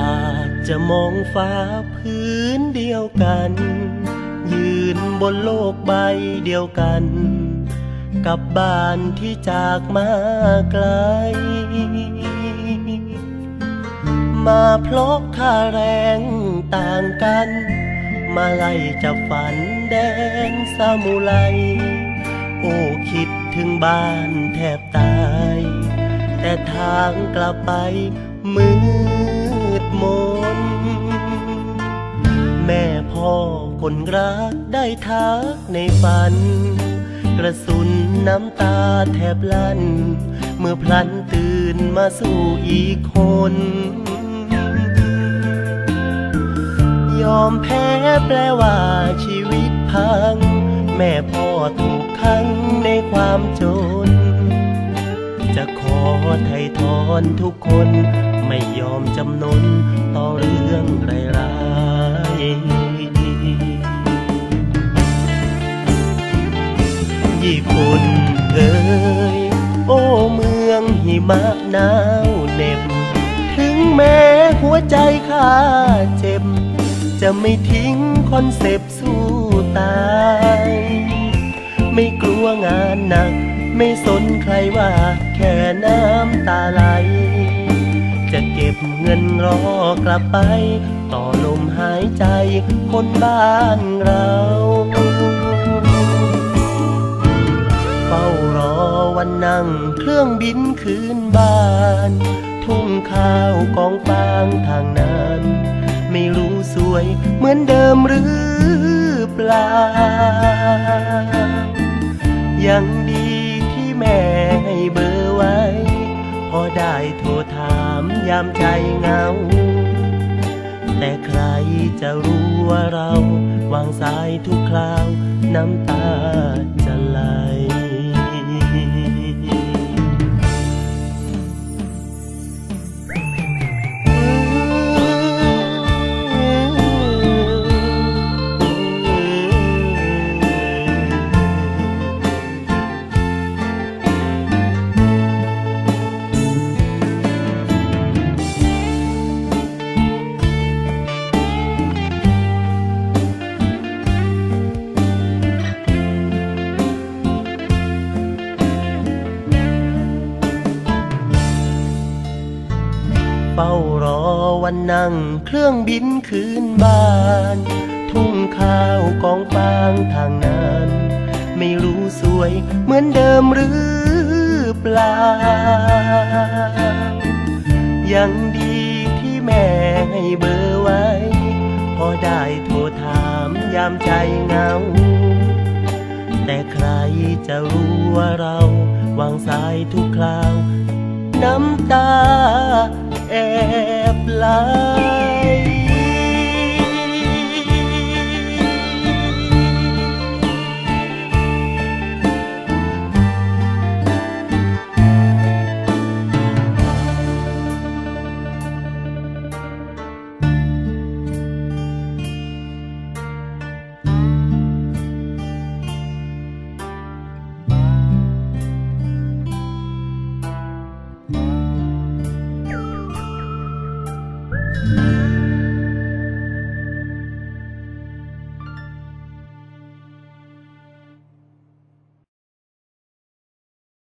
อาจจะมองฟ้าพื้นเดียวกัน ยืนบนโลกใบเดียวกัน กับบ้านที่จากมาไกล มาเพราะค่าแรงต่างกัน มาไล่จับฝันแดนซามูไรโอ้คิดถึงบ้านแทบตาย แต่ทางกลับไปมืด คนรักได้ทักในฝัน กระสุนน้ำตาแทบลั่น เมื่อพลันตื่นมาสู่อีกคน ยอมแพ้แปลว่าชีวิตพัง แม่พ่อถูกขังในความจน จะขอไถ่ทอนทุกคน ไม่ยอมจำนนต่อเรื โอ้เมืองหิมะหนาวเหน็บ ถึงแม้หัวใจข้าเจ็บ จะไม่ทิ้งคอนเซปต์สู้ตาย ไม่กลัวงานหนัก ไม่สนใครว่าแค่น้ำตาไหล จะเก็บเงินรอกลับไป ต่อลมหายใจคนบ้านเรา นั่งเครื่องบินคืนบ้าน ทุ่งข้าวกองฟางทางนั้น ไม่รู้สวยเหมือนเดิมหรือเปล่า ยังดีที่แม่ให้เบอร์ไว้ พอได้โทรถามยามใจเหงา แต่ใครจะรู้ว่าเรา วางสายทุกคราว น้ำตาจะไหล เฝ้ารอวันนั่งเครื่องบินคืนบ้าน ทุ่งข้าวกองฟางทางนั้น ไม่รู้สวยเหมือนเดิมหรือเปล่า ยังดีที่แม่ให้เบอร์ไว้ พอได้โทรถามยามใจเหงา แต่ใครจะรู้ว่าเราวางสายทุกคราว น้ำตา แอ